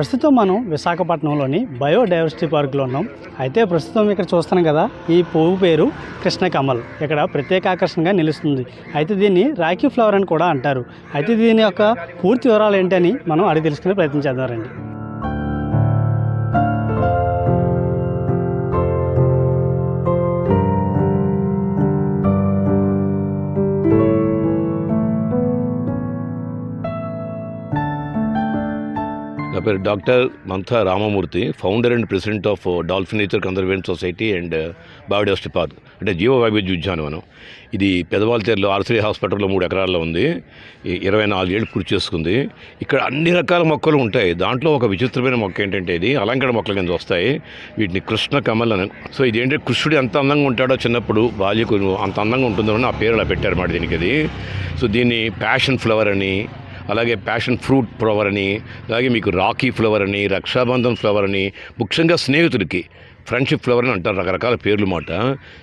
ప్రస్తుతం మనం విశాఖపట్నంలోని బయోడైవర్సిటీ పార్క్లో ఉన్నాం. అయితే ప్రస్తుతం ఇక్కడ చూస్తున్నాం కదా ఈ పువ్వు పేరు కృష్ణ కమల్. ఇక్కడ ప్రత్యేక ఆకర్షణగా నిలుస్తుంది. అయితే దీన్ని రాఖీ ఫ్లవర్ అని కూడా అంటారు. అయితే దీని యొక్క పూర్తి వివరాలు ఏంటని మనం అడిగి తెలుసుకునే ప్రయత్నం చేద్దాం రండి. నా పేరు doctor Mantha Ramamurthy founder and president of Dolphin Nature Conservation Society and biodiversity park అంటే జీవ వైవిధ్య ఉద్యానవనం ఇది పెదవాళ్ళతేరులో ఆర్సీ హాస్పిటల్లో మూడు ఎకరాల్లో ఉంది. ఈ ఇరవై నాలుగేళ్ళు కృషి చేసుకుంది. ఇక్కడ అన్ని రకాల మొక్కలు ఉంటాయి. దాంట్లో ఒక విచిత్రమైన మొక్క ఏంటంటే ఇది అలంకరణ మొక్కల కింద వస్తాయి. వీటిని కృష్ణ కమల్ అని. సో ఇది ఏంటంటే కృష్ణుడు ఎంత అందంగా ఉంటాడో చిన్నప్పుడు బాల్యకు అంత అందంగా ఉంటుందో అని ఆ పేరు అలా పెట్టారు మాట దీనికి అది. సో దీన్ని ప్యాషన్ ఫ్లవర్ అని అలాగే ప్యాషన్ ఫ్రూట్ ఫ్లవర్ అని అలాగే మీకు రాఖీ ఫ్లవర్ అని రక్షాబంధన్ ఫ్లవర్ అని ముఖ్యంగా స్నేహితుడికి ఫ్రెండ్షిప్ ఫ్లవర్ అని అంటారు రకరకాల పేర్లు మాట.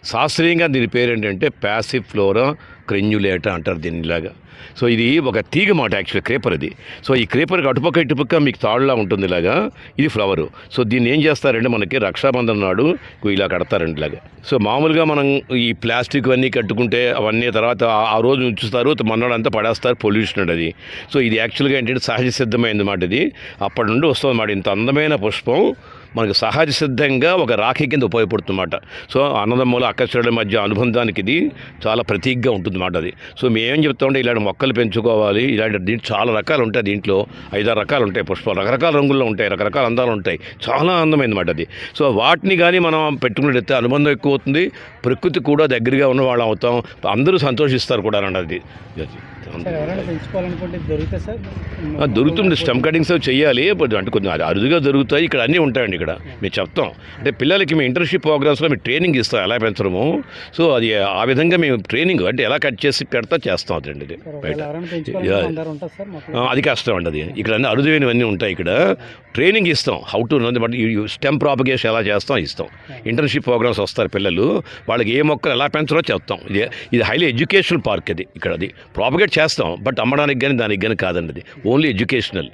శాస్త్రీయంగా దీని పేరు ఏంటంటే ప్యాసివ్ ఫ్లోరా క్రెన్యులేట అంటారు దీన్ని ఇలాగా సో ఇది ఒక తీగ మాట యాక్చువల్ క్రేపర్ ఇది సో ఈ క్రేపర్కి అటుపక్క ఇటుపక్క మీకు తాళ్ళా ఉంటుంది ఇలాగా ఇది ఫ్లవరు. సో దీన్ని ఏం చేస్తారంటే మనకి రక్షాబంధన్ నాడు ఇలా కడతారండి ఇలాగా. సో మామూలుగా మనం ఈ ప్లాస్టిక్ అన్నీ కట్టుకుంటే అవన్నీ తర్వాత ఆ- రోజు ఉంచుతారు. మన్నాడంతా పడేస్తారు పొల్యూషన్ అది. సో ఇది యాక్చువల్గా ఏంటంటే సహజ సిద్ధమైంది మాట ఇది. అప్పటి నుండి వస్తుంది మాట. ఇంత అందమైన పుష్పం. మనకు సహజ సిద్ధంగా ఒక రాఖీ కింద ఉపయోగపడుతుందన్నమాట. సో అన్నదమ్ముల అక్కచెల్లెల మధ్య అనుబంధానికి ఇది చాలా ప్రతీకగా ఉంటుందన్నమాట అది. సో మేమేం చెప్తామంటే ఇలాంటి మొక్కలు పెంచుకోవాలి ఇలాంటి దీంట్లో చాలా రకాలు ఉంటాయి దీంట్లో. ఐదారు రకాలు ఉంటాయి పుష్పాలు రకరకాల రంగుల్లో ఉంటాయి రకరకాల అందాలు ఉంటాయి. చాలా అందమైందన్నమాట అది. సో వాటిని కానీ మనం పెట్టుకున్నట్టయితే అనుబంధం ఎక్కువ అవుతుంది. ప్రకృతి కూడా దగ్గరగా ఉన్న వాళ్ళం అవుతాం. అందరూ సంతోషిస్తారు కూడా అన్నది దొరుకుతుంది. స్టెమ్ కటింగ్స్ చేయాలి అంటే కొంచెం అది అరుదుగా దొరుకుతాయి. ఇక్కడ అన్నీ ఉంటాయండి. ఇక్కడ. మేము చెప్తాం. అంటే పిల్లలకి మేము ఇంటర్న్షిప్ ప్రోగ్రామ్స్లో మేము ట్రైనింగ్ ఇస్తాం. ఎలా పెంచడము? సో అది ఆ విధంగా మేము ట్రైనింగ్ అంటే ఎలా కట్ చేసి పెడతా చేస్తాం అదండి ఇది బయట. అది కష్టం అండి అది. ఇక్కడ అన్ని అరుదైనవన్నీ ఉంటాయి ఇక్కడ. ట్రైనింగ్ ఇస్తాం. How to but stem propagation ఎలా చేస్తాం ఇస్తాం. ఇంటర్న్షిప్ ప్రోగ్రామ్స్ వస్తారు పిల్లలు. వాళ్ళకి ఏ మొక్కలు ఎలా పెంచాలో చెప్తాం. ఇది ఇది హైలీ ఎడ్యుకేషనల్ పార్క్ ఇది ఇక్కడ అది. ప్రాపగేట్ చేస్తాం. బట్ అమ్మడానికి కానీ దానికి కానీ కాదండి అది. Only educational